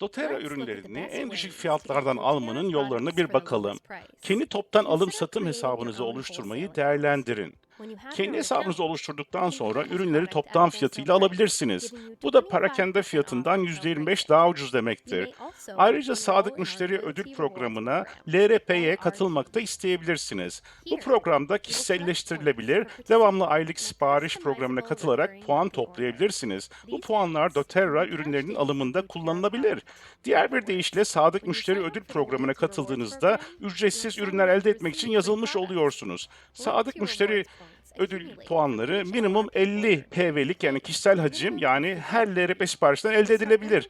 doTERRA ürünlerini en düşük fiyatlardan almanın yollarına bir bakalım. Kendi toptan alım satım hesabınızı oluşturmayı değerlendirin. Kendi hesabınızı oluşturduktan sonra ürünleri toptan fiyatıyla alabilirsiniz. Bu da parakende fiyatından %25 daha ucuz demektir. Ayrıca Sadık Müşteri Ödül Programı'na LRP'ye katılmak da isteyebilirsiniz. Bu programda kişiselleştirilebilir, devamlı aylık sipariş programına katılarak puan toplayabilirsiniz. Bu puanlar doTERRA ürünlerinin alımında kullanılabilir. Diğer bir deyişle Sadık Müşteri Ödül Programı'na katıldığınızda ücretsiz ürünler elde etmek için yazılmış oluyorsunuz. Sadık Müşteri ödül puanları minimum 50 PV'lik yani kişisel hacim yani her LRP siparişten elde edilebilir.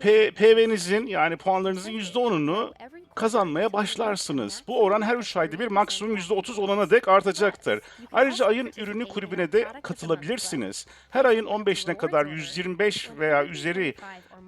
P, PV'nizin yani puanlarınızın %10'unu kazanmaya başlarsınız. Bu oran her 3 ayda bir maksimum %30 olana dek artacaktır. Ayrıca ayın ürünü kulübüne de katılabilirsiniz. Her ayın 15'ine kadar 125 veya üzeri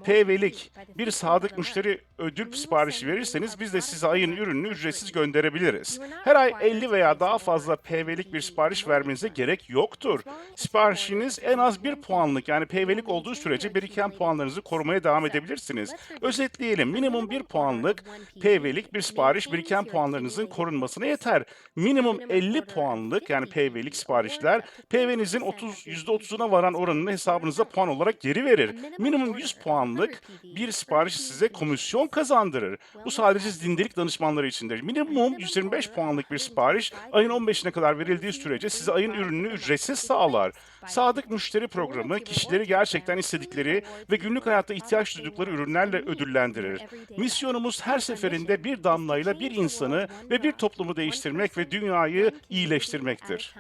PV'lik bir sadık müşteri ödül siparişi verirseniz biz de size ayın ürününü ücretsiz gönderebiliriz. Her ay 50 veya daha fazla PV'lik bir sipariş vermenize gerek yoktur. Siparişiniz en az bir puanlık yani PV'lik olduğu sürece biriken puanlarınızı korumaya devam edebilirsiniz. Özetleyelim minimum bir puanlık PV'lik bir sipariş biriken puanlarınızın korunmasına yeter. Minimum 50 puanlık yani PV'lik siparişler PV'nizin 30 %30'una varan oranını hesabınıza puan olarak geri verir. Minimum 100 puanlık bir sipariş size komisyon kazandırır. Bu sadece zindelik danışmanları içindir. Minimum 125 puanlık bir sipariş ayın 15'ine kadar verildiği sürece size ayın ürününü ücretsiz sağlar. Sadık Müşteri Programı kişileri gerçekten istedikleri ve günlük hayatta ihtiyaç duydukları ürünlerle ödüllendirir. Misyonumuz her seferinde bir damlayla bir insanı ve bir toplumu değiştirmek ve dünyayı iyileştirmektir.